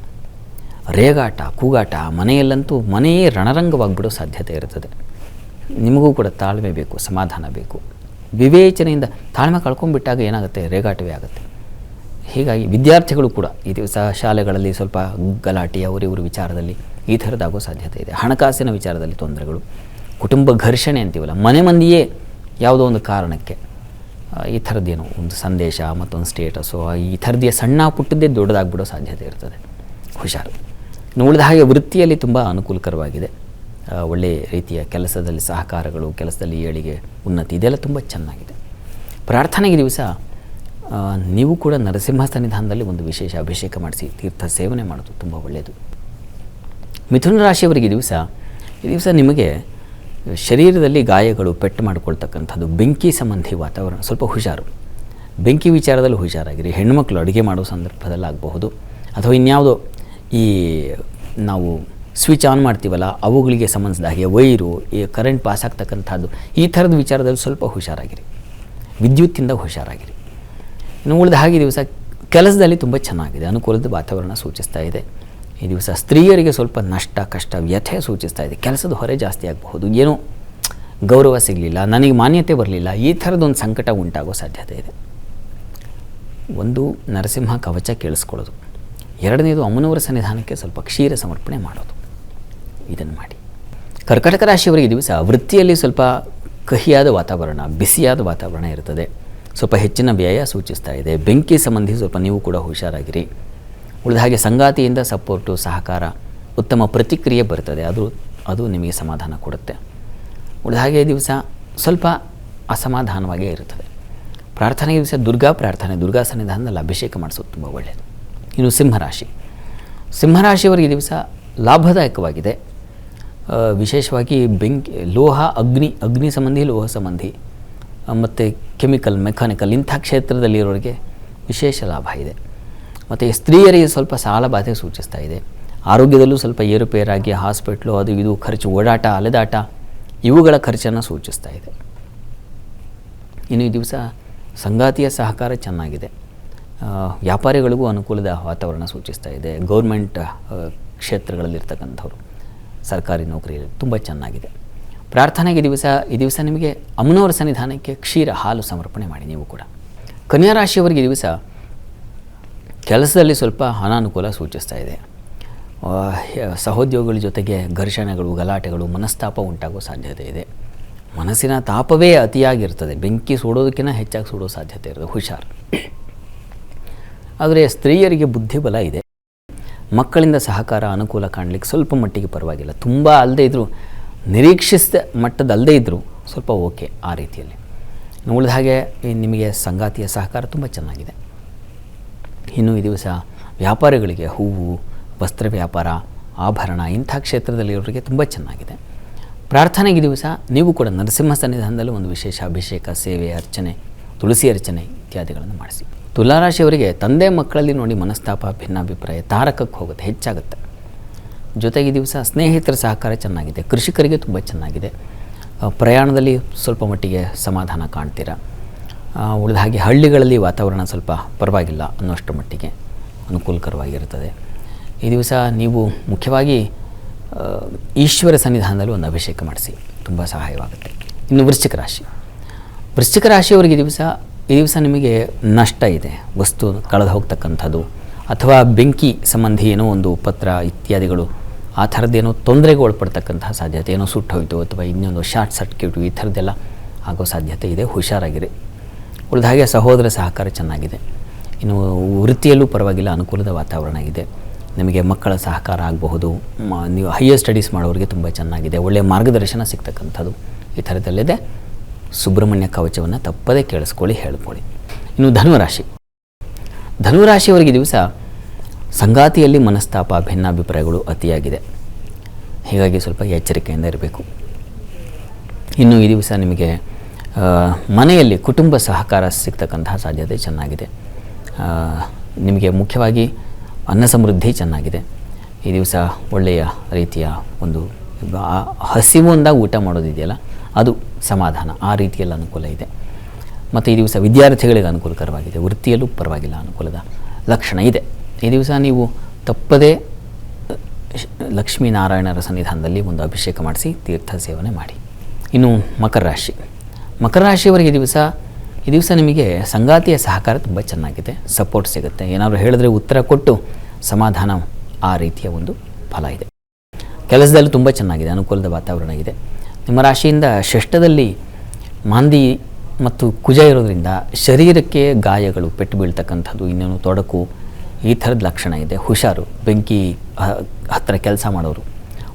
ರೇಗಾಟ, ಕೂಗಾಟ ಮನೆಯಲ್ಲಂತೂ ಮನೆಯೇ ರಣರಂಗವಾಗಿಬಿಡೋ ಸಾಧ್ಯತೆ ಇರ್ತದೆ. ನಿಮಗೂ ಕೂಡ ತಾಳ್ಮೆ ಬೇಕು, ಸಮಾಧಾನ ಬೇಕು. ವಿವೇಚನೆಯಿಂದ ತಾಳ್ಮೆ ಕಳ್ಕೊಂಡ್ಬಿಟ್ಟಾಗ ಏನಾಗುತ್ತೆ? ರೇಗಾಟವೇ ಆಗುತ್ತೆ. ಹೀಗಾಗಿ ವಿದ್ಯಾರ್ಥಿಗಳು ಕೂಡ ಈ ದಿವಸ ಶಾಲೆಗಳಲ್ಲಿ ಸ್ವಲ್ಪ ಗಲಾಟೆ ಅವರಿವರು ವಿಚಾರದಲ್ಲಿ ಈ ಥರದಾಗೋ ಸಾಧ್ಯತೆ ಇದೆ. ಹಣಕಾಸಿನ ವಿಚಾರದಲ್ಲಿ ತೊಂದರೆಗಳು. ಕುಟುಂಬ ಘರ್ಷಣೆ ಅಂತೀವಲ್ಲ, ಮನೆ ಮಂದಿಯೇ ಯಾವುದೋ ಒಂದು ಕಾರಣಕ್ಕೆ ಈ ಥರದ್ದೇನೋ ಒಂದು ಸಂದೇಶ, ಮತ್ತೊಂದು ಸ್ಟೇಟಸ್ಸು ಈ ಥರದ್ದೇ ಸಣ್ಣ ಪುಟ್ಟದ್ದೇ ದೊಡ್ಡದಾಗ್ಬಿಡೋ ಸಾಧ್ಯತೆ ಇರ್ತದೆ. ಹುಷಾರು. ಇನ್ನು ಉಳಿದ ಹಾಗೆ ವೃತ್ತಿಯಲ್ಲಿ ತುಂಬ ಅನುಕೂಲಕರವಾಗಿದೆ. ಒಳ್ಳೆಯ ರೀತಿಯ ಕೆಲಸದಲ್ಲಿ ಸಹಕಾರಗಳು, ಕೆಲಸದಲ್ಲಿ ಏಳಿಗೆ ಉನ್ನತಿ ಇದೆಲ್ಲ ತುಂಬ ಚೆನ್ನಾಗಿದೆ. ಪ್ರಾರ್ಥನೆಗೆ ದಿವಸ ನೀವು ಕೂಡ ನರಸಿಂಹ ಸನ್ನಿಧಾನದಲ್ಲಿ ಒಂದು ವಿಶೇಷ ಅಭಿಷೇಕ ಮಾಡಿಸಿ ತೀರ್ಥ ಸೇವನೆ ಮಾಡೋದು ತುಂಬ ಒಳ್ಳೆಯದು. ಮಿಥುನ ರಾಶಿಯವರಿಗೆ ದಿವಸ, ಈ ದಿವಸ ನಿಮಗೆ ಶರೀರದಲ್ಲಿ ಗಾಯಗಳು, ಪೆಟ್ಟು ಮಾಡಿಕೊಳ್ತಕ್ಕಂಥದ್ದು, ಬೆಂಕಿ ಸಂಬಂಧಿ ವಾತಾವರಣ, ಸ್ವಲ್ಪ ಹುಷಾರು. ಬೆಂಕಿ ವಿಚಾರದಲ್ಲಿ ಹುಷಾರಾಗಿರಿ. ಹೆಣ್ಣುಮಕ್ಕಳು ಅಡುಗೆ ಮಾಡೋ ಸಂದರ್ಭದಲ್ಲಾಗಬಹುದು. ಅಥವಾ ಇನ್ಯಾವುದೋ ಈ ನಾವು ಸ್ವಿಚ್ ಆನ್ ಮಾಡ್ತೀವಲ್ಲ, ಅವುಗಳಿಗೆ ಸಂಬಂಧಿಸಿದ ಹಾಗೆ ವೈರು, ಈ ಕರೆಂಟ್ ಪಾಸ್ ಆಗ್ತಕ್ಕಂಥದ್ದು, ಈ ಥರದ ವಿಚಾರದಲ್ಲಿ ಸ್ವಲ್ಪ ಹುಷಾರಾಗಿರಿ. ವಿದ್ಯುತ್ತಿಂದ ಹುಷಾರಾಗಿರಿ. ಇನ್ನು ಉಳಿದ ಹಾಗೆ ದಿವಸ ಕೆಲಸದಲ್ಲಿ ತುಂಬ ಚೆನ್ನಾಗಿದೆ. ಅನುಕೂಲದ ವಾತಾವರಣ ಸೂಚಿಸ್ತಾ ಇದೆ. ಈ ದಿವಸ ಸ್ತ್ರೀಯರಿಗೆ ಸ್ವಲ್ಪ ನಷ್ಟ, ಕಷ್ಟ, ವ್ಯಥೆ ಸೂಚಿಸ್ತಾ ಇದೆ. ಕೆಲಸದ ಹೊರೆ ಜಾಸ್ತಿ ಆಗಬಹುದು. ಏನೋ ಗೌರವ ಸಿಗಲಿಲ್ಲ, ನನಗೆ ಮಾನ್ಯತೆ ಬರಲಿಲ್ಲ, ಈ ಥರದೊಂದು ಸಂಕಟ ಉಂಟಾಗೋ ಸಾಧ್ಯತೆ ಇದೆ. ಒಂದು ನರಸಿಂಹ ಕವಚ ಕೇಳಿಸ್ಕೊಳ್ಳೋದು. ಎರಡನೇದು ಅಮ್ಮನವರ ಸನ್ನಿಧಾನಕ್ಕೆ ಸ್ವಲ್ಪ ಕ್ಷೀರ ಸಮರ್ಪಣೆ ಮಾಡೋದು. ಇದನ್ನು ಮಾಡಿ. ಕರ್ಕಟಕ ರಾಶಿಯವರಿಗೆ ದಿವಸ ವೃತ್ತಿಯಲ್ಲಿ ಸ್ವಲ್ಪ ಕಹಿಯಾದ ವಾತಾವರಣ, ಬಿಸಿಯಾದ ವಾತಾವರಣ ಇರ್ತದೆ. ಸ್ವಲ್ಪ ಹೆಚ್ಚಿನ ವ್ಯಯ ಸೂಚಿಸ್ತಾ ಇದೆ. ಬೆಂಕಿ ಸಂಬಂಧಿ ಸ್ವಲ್ಪ ನೀವು ಕೂಡ ಹುಷಾರಾಗಿರಿ. ಉಳಿದ ಹಾಗೆ ಸಂಗಾತಿಯಿಂದ ಸಪೋರ್ಟು, ಸಹಕಾರ, ಉತ್ತಮ ಪ್ರತಿಕ್ರಿಯೆ ಬರ್ತದೆ. ಅದು ಅದು ನಿಮಗೆ ಸಮಾಧಾನ ಕೊಡುತ್ತೆ. ಉಳಿದ ಹಾಗೆ ದಿವಸ ಸ್ವಲ್ಪ ಅಸಮಾಧಾನವಾಗೇ ಇರುತ್ತದೆ ಪ್ರಾರ್ಥನೆಗೆ ದಿವಸ ದುರ್ಗಾ ಪ್ರಾರ್ಥನೆ, ದುರ್ಗಾ ಸನ್ನಿಧಾನದಲ್ಲಿ ಅಭಿಷೇಕ ಮಾಡಿಸೋದು ತುಂಬ ಒಳ್ಳೆಯದು ಇನ್ನು ಸಿಂಹರಾಶಿ. ಸಿಂಹರಾಶಿಯವರಿಗೆ ದಿವಸ ಲಾಭದಾಯಕವಾಗಿದೆ. ವಿಶೇಷವಾಗಿ ಬೆಂಕಿ, ಲೋಹ, ಅಗ್ನಿ ಅಗ್ನಿ ಸಂಬಂಧಿ, ಲೋಹ ಸಂಬಂಧಿ ಮತ್ತು ಕೆಮಿಕಲ್, ಮೆಕ್ಯಾನಿಕಲ್ ಇಂಥ ಕ್ಷೇತ್ರದಲ್ಲಿರೋರಿಗೆ ವಿಶೇಷ ಲಾಭ ಇದೆ. ಮತ್ತು ಸ್ತ್ರೀಯರಿಗೆ ಸ್ವಲ್ಪ ಸಾಲ ಬಾಧೆ ಸೂಚಿಸ್ತಾ ಇದೆ. ಆರೋಗ್ಯದಲ್ಲೂ ಸ್ವಲ್ಪ ಏರುಪೇರಾಗಿ ಹಾಸ್ಪಿಟ್ಲು, ಅದು ಇದು ಖರ್ಚು, ಓಡಾಟ, ಅಲೆದಾಟ, ಇವುಗಳ ಖರ್ಚನ್ನು ಸೂಚಿಸ್ತಾ ಇದೆ. ಇನ್ನು ಈ ದಿವಸ ಸಂಗಾತಿಯ ಸಹಕಾರ ಚೆನ್ನಾಗಿದೆ. ವ್ಯಾಪಾರಿಗಳಿಗೂ ಅನುಕೂಲದ ವಾತಾವರಣ ಸೂಚಿಸ್ತಾ ಇದೆ. ಗೌರ್ಮೆಂಟ್ ಕ್ಷೇತ್ರಗಳಲ್ಲಿರ್ತಕ್ಕಂಥವ್ರು, ಸರ್ಕಾರಿ ನೌಕರಿಯಲ್ಲಿ ತುಂಬ ಚೆನ್ನಾಗಿದೆ. ಪ್ರಾರ್ಥನೆಗೆ ದಿವಸ, ಈ ದಿವಸ ನಿಮಗೆ ಅಮ್ಮನವರ ಸನ್ನಿಧಾನಕ್ಕೆ ಕ್ಷೀರ ಹಾಲು ಸಮರ್ಪಣೆ ಮಾಡಿ ನೀವು ಕೂಡ. ಕನ್ಯಾ ರಾಶಿಯವರಿಗೆ ದಿವಸ ಕೆಲಸದಲ್ಲಿ ಸ್ವಲ್ಪ ಅನಾನುಕೂಲ ಸೂಚಿಸ್ತಾ ಇದೆ. ಸಹೋದ್ಯೋಗಿಗಳ ಜೊತೆಗೆ ಘರ್ಷಣೆಗಳು, ಗಲಾಟೆಗಳು, ಮನಸ್ತಾಪ ಉಂಟಾಗೋ ಸಾಧ್ಯತೆ ಇದೆ. ಮನಸ್ಸಿನ ತಾಪವೇ ಅತಿಯಾಗಿರ್ತದೆ. ಬೆಂಕಿ ಸುಡೋದಕ್ಕಿಂತ ಹೆಚ್ಚಾಗಿ ಸುಡೋ ಸಾಧ್ಯತೆ ಇರೋದು ಹುಷಾರು. ಆದರೆ ಸ್ತ್ರೀಯರಿಗೆ ಬುದ್ಧಿಬಲ ಇದೆ. ಮಕ್ಕಳಿಂದ ಸಹಕಾರ, ಅನುಕೂಲ ಕಾಣಲಿಕ್ಕೆ ಸ್ವಲ್ಪ ಮಟ್ಟಿಗೆ ಪರವಾಗಿಲ್ಲ. ತುಂಬ ಅಲ್ಲದೇ ಇದ್ದರೂ ನಿರೀಕ್ಷಿಸಿದ ಮಟ್ಟದಲ್ಲದೇ ಇದ್ದರೂ ಸ್ವಲ್ಪ ಓಕೆ ಆ ರೀತಿಯಲ್ಲಿ. ಉಳಿದ ಹಾಗೆ ನಿಮಗೆ ಸಂಗಾತಿಯ ಸಹಕಾರ ತುಂಬ ಚೆನ್ನಾಗಿದೆ. ಇನ್ನು ಈ ದಿವಸ ವ್ಯಾಪಾರಿಗಳಿಗೆ ಹೂವು, ವಸ್ತ್ರ ವ್ಯಾಪಾರ, ಆಭರಣ ಇಂಥ ಕ್ಷೇತ್ರದಲ್ಲಿರೋರಿಗೆ ತುಂಬ ಚೆನ್ನಾಗಿದೆ. ಪ್ರಾರ್ಥನೆಗೆ ದಿವಸ ನೀವು ಕೂಡ ನರಸಿಂಹ ಸನ್ನಿಧಾನದಲ್ಲಿ ಒಂದು ವಿಶೇಷ ಅಭಿಷೇಕ, ಸೇವೆ, ಅರ್ಚನೆ, ತುಳಸಿ ಅರ್ಚನೆ ಇತ್ಯಾದಿಗಳನ್ನು ಮಾಡಿಸಿ. ತುಲಾರಾಶಿಯವರಿಗೆ ತಂದೆ ಮಕ್ಕಳಲ್ಲಿ ನೋಡಿ ಮನಸ್ತಾಪ, ಭಿನ್ನಾಭಿಪ್ರಾಯ ತಾರಕಕ್ಕೆ ಹೋಗುತ್ತೆ, ಹೆಚ್ಚಾಗುತ್ತೆ. ಜೊತೆಗೆ ದಿವಸ ಸ್ನೇಹಿತರ ಸಹಕಾರ ಚೆನ್ನಾಗಿದೆ, ಕೃಷಿಕರಿಗೆ ತುಂಬ ಚೆನ್ನಾಗಿದೆ. ಪ್ರಯಾಣದಲ್ಲಿ ಸ್ವಲ್ಪ ಮಟ್ಟಿಗೆ ಸಮಾಧಾನ ಕಾಣ್ತೀರಾ? ಉಳಿದ ಹಾಗೆ ಹಳ್ಳಿಗಳಲ್ಲಿ ವಾತಾವರಣ ಸ್ವಲ್ಪ ಪರವಾಗಿಲ್ಲ ಅನ್ನೋಷ್ಟು ಮಟ್ಟಿಗೆ ಅನುಕೂಲಕರವಾಗಿರುತ್ತದೆ. ಈ ದಿವಸ ನೀವು ಮುಖ್ಯವಾಗಿ ಈಶ್ವರ ಸನ್ನಿಧಾನದಲ್ಲಿ ಒಂದು ಅಭಿಷೇಕ ಮಾಡಿಸಿ, ತುಂಬ ಸಹಾಯವಾಗುತ್ತೆ. ಇನ್ನು ವೃಶ್ಚಿಕ ರಾಶಿ. ವೃಶ್ಚಿಕ ರಾಶಿಯವರಿಗೆ ದಿವಸ ಈ ದಿವಸ ನಿಮಗೆ ನಷ್ಟ ಇದೆ, ವಸ್ತು ಕಳೆದು ಹೋಗ್ತಕ್ಕಂಥದ್ದು, ಅಥವಾ ಬೆಂಕಿ ಸಂಬಂಧಿ ಏನೋ ಒಂದು ಪತ್ರ ಇತ್ಯಾದಿಗಳು, ಆ ಥರದ್ದೇನೋ ತೊಂದರೆಗೆ ಒಳಪಡ್ತಕ್ಕಂತಹ ಸಾಧ್ಯತೆ, ಏನೋ ಸುಟ್ಟು ಹೋಯಿತು ಅಥವಾ ಇನ್ನೊಂದು ಶಾರ್ಟ್ ಸರ್ಕ್ಯೂಟು, ಈ ಥರದ್ದೆಲ್ಲ ಆಗೋ ಸಾಧ್ಯತೆ ಇದೆ, ಹುಷಾರಾಗಿರಿ. ಉಳಿದ ಹಾಗೆ ಸಹೋದರ ಸಹಕಾರ ಚೆನ್ನಾಗಿದೆ. ಇನ್ನು ವೃತ್ತಿಯಲ್ಲೂ ಪರವಾಗಿಲ್ಲ, ಅನುಕೂಲದ ವಾತಾವರಣ ಇದೆ. ನಿಮಗೆ ಮಕ್ಕಳ ಸಹಕಾರ ಆಗಬಹುದು ನೀವು ಹೈಯರ್ ಸ್ಟಡೀಸ್ ಮಾಡೋರಿಗೆ ತುಂಬ ಚೆನ್ನಾಗಿದೆ ಒಳ್ಳೆಯ ಮಾರ್ಗದರ್ಶನ ಸಿಗ್ತಕ್ಕಂಥದ್ದು ಈ ಥರದಲ್ಲಿದೆ ಸುಬ್ರಹ್ಮಣ್ಯ ಕವಚವನ್ನು ತಪ್ಪದೇ ಕೇಳಿಸ್ಕೊಳ್ಳಿ, ಹೇಳ್ಕೊಳ್ಳಿ. ಇನ್ನು ಧನುರಾಶಿ. ಧನುರಾಶಿಯವರಿಗೆ ದಿವಸ ಸಂಗಾತಿಯಲ್ಲಿ ಮನಸ್ತಾಪ, ಭಿನ್ನಾಭಿಪ್ರಾಯಗಳು ಅತಿಯಾಗಿದೆ. ಹೀಗಾಗಿ ಸ್ವಲ್ಪ ಎಚ್ಚರಿಕೆಯಿಂದ ಇರಬೇಕು. ಇನ್ನು ಈ ದಿವಸ ನಿಮಗೆ ಮನೆಯಲ್ಲಿ ಕುಟುಂಬ ಸಹಕಾರ ಸಿಗ್ತಕ್ಕಂತಹ ಸಾಧ್ಯತೆ ಚೆನ್ನಾಗಿದೆ. ನಿಮಗೆ ಮುಖ್ಯವಾಗಿ ಅನ್ನ ಸಮೃದ್ಧಿ ಚೆನ್ನಾಗಿದೆ. ಈ ದಿವಸ ಒಳ್ಳೆಯ ರೀತಿಯ ಒಂದು ಹಸಿವು ಅಂದಾಗ ಊಟ ಮಾಡೋದಿದೆಯಲ್ಲ, ಅದು ಸಮಾಧಾನ. ಆ ರೀತಿಯಲ್ಲಿ ಅನುಕೂಲ ಇದೆ. ಮತ್ತು ಈ ದಿವಸ ವಿದ್ಯಾರ್ಥಿಗಳಿಗೆ ಅನುಕೂಲಕರವಾಗಿದೆ. ವೃತ್ತಿಯಲ್ಲೂ ಪರವಾಗಿಲ್ಲ, ಅನುಕೂಲದ ಲಕ್ಷಣ ಇದೆ. ಈ ದಿವಸ ನೀವು ತಪ್ಪದೇ ಲಕ್ಷ್ಮೀನಾರಾಯಣರ ಸನ್ನಿಧಾನದಲ್ಲಿ ಒಂದು ಅಭಿಷೇಕ ಮಾಡಿಸಿ, ತೀರ್ಥ ಸೇವನೆ ಮಾಡಿ. ಇನ್ನು ಮಕರ ರಾಶಿ. ಮಕರ ರಾಶಿಯವರಿಗೆ ದಿವಸ, ಈ ದಿವಸ ನಿಮಗೆ ಸಂಗಾತಿಯ ಸಹಕಾರ ತುಂಬ ಚೆನ್ನಾಗಿದೆ. ಸಪೋರ್ಟ್ ಸಿಗುತ್ತೆ. ಏನಾದರೂ ಹೇಳಿದ್ರೆ ಉತ್ತರ ಕೊಟ್ಟು ಸಮಾಧಾನ ಆ ರೀತಿಯ ಒಂದು ಫಲ ಇದೆ. ಕೆಲಸದಲ್ಲಿ ತುಂಬ ಚೆನ್ನಾಗಿದೆ. ಅನುಕೂಲದ ವಾತಾವರಣ ಇದೆ. ನಿಮ್ಮ ರಾಶಿಯಿಂದ ಷಷ್ಠದಲ್ಲಿ ಮಾಂದಿ ಮತ್ತು ಕುಜ ಇರೋದ್ರಿಂದ ಶರೀರಕ್ಕೆ ಗಾಯಗಳು, ಪೆಟ್ಟು ಬೀಳ್ತಕ್ಕಂಥದ್ದು, ಇನ್ನೇನು ತೊಡಕು, ಈ ಥರದ ಲಕ್ಷಣ ಇದೆ. ಹುಷಾರು, ಬೆಂಕಿ ಹತ್ತಿರ ಕೆಲಸ ಮಾಡೋರು,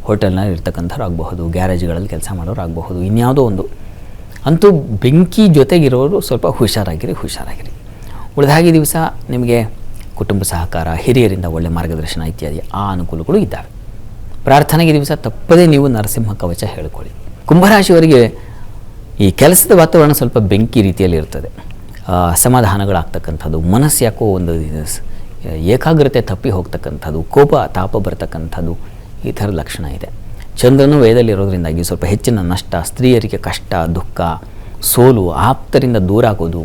ಹೋಟೆಲ್ನಲ್ಲಿ ಇರ್ತಕ್ಕಂಥವ್ರು ಆಗಬಹುದು, ಗ್ಯಾರೇಜ್ಗಳಲ್ಲಿ ಕೆಲಸ ಮಾಡೋರು ಆಗಬಹುದು, ಇನ್ಯಾವುದೋ ಒಂದು. ಅಂತೂ ಬೆಂಕಿ ಜೊತೆಗಿರೋರು ಸ್ವಲ್ಪ ಹುಷಾರಾಗಿರಿ ಹುಷಾರಾಗಿರಿ. ಉಳಿದ ಹಾಗೆ ಈ ದಿವಸ ನಿಮಗೆ ಕುಟುಂಬ ಸಹಕಾರ, ಹಿರಿಯರಿಂದ ಒಳ್ಳೆ ಮಾರ್ಗದರ್ಶನ ಇತ್ಯಾದಿ ಆ ಅನುಕೂಲಗಳು ಇದ್ದಾವೆ. ಪ್ರಾರ್ಥನೆಗೆ ದಿವಸ ತಪ್ಪದೇ ನೀವು ನರಸಿಂಹ ಕವಚ ಹೇಳ್ಕೊಳ್ಳಿ. ಕುಂಭರಾಶಿಯವರಿಗೆ ಈ ಕೆಲಸದ ವಾತಾವರಣ ಸ್ವಲ್ಪ ಬೆಂಕಿ ರೀತಿಯಲ್ಲಿ ಇರ್ತದೆ. ಅಸಮಾಧಾನಗಳಾಗ್ತಕ್ಕಂಥದ್ದು, ಮನಸ್ಸು ಯಾಕೋ ಒಂದು ಏಕಾಗ್ರತೆ ತಪ್ಪಿ ಹೋಗ್ತಕ್ಕಂಥದ್ದು, ಕೋಪ, ತಾಪ ಬರ್ತಕ್ಕಂಥದ್ದು, ಈ ಥರ ಲಕ್ಷಣ ಇದೆ. ಚಂದ್ರನು ವೇದಲ್ಲಿರೋದ್ರಿಂದಾಗಿ ಸ್ವಲ್ಪ ಹೆಚ್ಚಿನ ನಷ್ಟ, ಸ್ತ್ರೀಯರಿಗೆ ಕಷ್ಟ, ದುಃಖ, ಸೋಲು, ಆಪ್ತರಿಂದ ದೂರ ಆಗೋದು,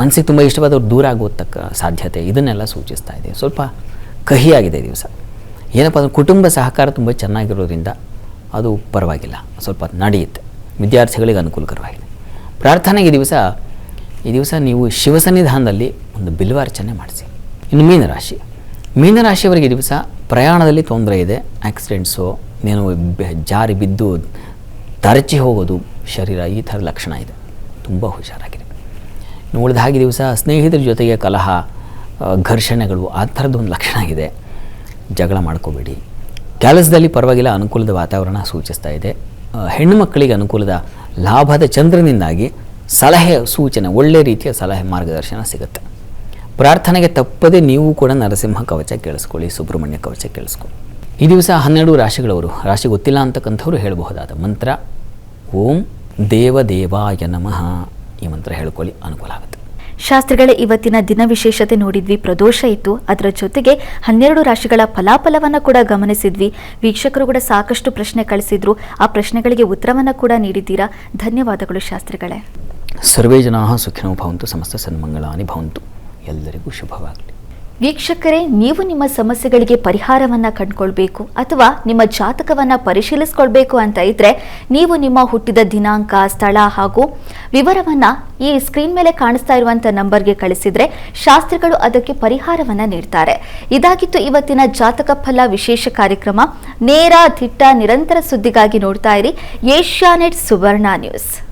ಮನಸ್ಸಿಗೆ ತುಂಬ ಇಷ್ಟವಾದವ್ರು ದೂರ ಆಗೋತಕ್ಕ ಸಾಧ್ಯತೆ, ಇದನ್ನೆಲ್ಲ ಸೂಚಿಸ್ತಾ ಇದೆ. ಸ್ವಲ್ಪ ಕಹಿಯಾಗಿದೆ ದಿವಸ. ಏನಪ್ಪ ಅಂದ್ರೆ ಕುಟುಂಬ ಸಹಕಾರ ತುಂಬ ಚೆನ್ನಾಗಿರೋದ್ರಿಂದ ಅದು ಪರವಾಗಿಲ್ಲ. ಸ್ವಲ್ಪ ನಡೆಯುತ್ತೆ. ವಿದ್ಯಾರ್ಥಿಗಳಿಗೆ ಅನುಕೂಲಕರವಾಗಿದೆ. ಪ್ರಾರ್ಥನೆಗೆ ದಿವಸ, ಈ ದಿವಸ ನೀವು ಶಿವಸನ್ನಿಧಾನದಲ್ಲಿ ಒಂದು ಬಿಲ್ವಾರ್ಚನೆ ಮಾಡಿಸಿ. ಇನ್ನು ಮೀನರಾಶಿ. ಮೀನರಾಶಿಯವರಿಗೆ ದಿವಸ ಪ್ರಯಾಣದಲ್ಲಿ ತೊಂದರೆ ಇದೆ. ಆಕ್ಸಿಡೆಂಟ್ಸು ನೀನು ಜಾರಿ ಬಿದ್ದು ತರಚಿ ಹೋಗೋದು, ಶರೀರ ಈ ಥರ ಲಕ್ಷಣ ಇದೆ. ತುಂಬ ಹುಷಾರಾಗಿದೆ ಇನ್ನು ಉಳಿದ ಹಾಗೆ ದಿವಸ ಸ್ನೇಹಿತರ ಜೊತೆಗೆ ಕಲಹ ಘರ್ಷಣೆಗಳು, ಆ ಥರದ್ದು ಒಂದು ಲಕ್ಷಣ ಇದೆ. ಜಗಳ ಮಾಡ್ಕೋಬೇಡಿ. ಕೆಲಸದಲ್ಲಿ ಪರವಾಗಿಲ್ಲ, ಅನುಕೂಲದ ವಾತಾವರಣ ಸೂಚಿಸ್ತಾ ಇದೆ. ಹೆಣ್ಣು ಮಕ್ಕಳಿಗೆ ಅನುಕೂಲದ ಲಾಭದ ಚಂದ್ರನಿಂದಾಗಿ ಸಲಹೆ, ಸೂಚನೆ, ಒಳ್ಳೆ ರೀತಿಯ ಸಲಹೆ ಮಾರ್ಗದರ್ಶನ ಸಿಗುತ್ತೆ. ಪ್ರಾರ್ಥನೆಗೆ ತಪ್ಪದೆ ನೀವು ಕೂಡ ನರಸಿಂಹ ಕವಚ ಕೇಳಿಸ್ಕೊಳ್ಳಿ, ಸುಬ್ರಹ್ಮಣ್ಯ ಕವಚ ಕೇಳಿಸ್ಕೊಳ್ಳಿ. ಈ ದಿವಸ ಹನ್ನೆರಡು ರಾಶಿಗಳವರು, ರಾಶಿ ಗೊತ್ತಿಲ್ಲ ಅಂತಕ್ಕಂಥವ್ರು ಹೇಳಬಹುದಾದ ಮಂತ್ರ, ಓಂ ದೇವದೇವಾಯ ನಮಃ ಈ ಮಂತ್ರ ಹೇಳ್ಕೊಳ್ಳಿ, ಅನುಕೂಲ ಆಗುತ್ತೆ. ಶಾಸ್ತ್ರಿಗಳೇ ಇವತ್ತಿನ ದಿನ ವಿಶೇಷತೆ ನೋಡಿದ್ವಿ. ಪ್ರದೋಷ ಇತ್ತು. ಅದರ ಜೊತೆಗೆ ಹನ್ನೆರಡು ರಾಶಿಗಳ ಫಲಾಫಲವನ್ನು ಕೂಡ ಗಮನಿಸಿದ್ವಿ. ವೀಕ್ಷಕರು ಕೂಡ ಸಾಕಷ್ಟು ಪ್ರಶ್ನೆ ಕಳಿಸಿದ್ರು. ಆ ಪ್ರಶ್ನೆಗಳಿಗೆ ಉತ್ತರವನ್ನು ಕೂಡ ನೀಡಿದ್ದೀರಾ? ಧನ್ಯವಾದಗಳು ಶಾಸ್ತ್ರಿಗಳೇ. ಸರ್ವೇ ಜನಾ ಸುಖಿನೋ ಭವಂತು. ಸಮಸ್ತ ಸನ್ಮಂಗಳಾನಿ ಭವಂತು. ಎಲ್ಲರಿಗೂ ಶುಭವಾಗಲಿ. ವೀಕ್ಷಕರೇ, ನೀವು ನಿಮ್ಮ ಸಮಸ್ಯೆಗಳಿಗೆ ಪರಿಹಾರವನ್ನ ಕಂಡುಕೊಳ್ಬೇಕು ಅಥವಾ ನಿಮ್ಮ ಜಾತಕವನ್ನ ಪರಿಶೀಲಿಸ್ಕೊಳ್ಬೇಕು ಅಂತ ಇದ್ದರೆ ನೀವು ನಿಮ್ಮ ಹುಟ್ಟಿದ ದಿನಾಂಕ, ಸ್ಥಳ ಹಾಗೂ ವಿವರವನ್ನ ಈ ಸ್ಕ್ರೀನ್ ಮೇಲೆ ಕಾಣಿಸ್ತಾ ಇರುವಂಥ ನಂಬರ್ಗೆ ಕಳಿಸಿದ್ರೆ ಶಾಸ್ತ್ರಿಗಳು ಅದಕ್ಕೆ ಪರಿಹಾರವನ್ನ ನೀಡ್ತಾರೆ. ಇದಾಗಿತ್ತು ಇವತ್ತಿನ ಜಾತಕ ಫಲ ವಿಶೇಷ ಕಾರ್ಯಕ್ರಮ. ನೇರ ದಿಟ್ಟ ನಿರಂತರ ಸುದ್ದಿಗಾಗಿ ನೋಡ್ತಾ ಇರಿ Asianet Suvarna news.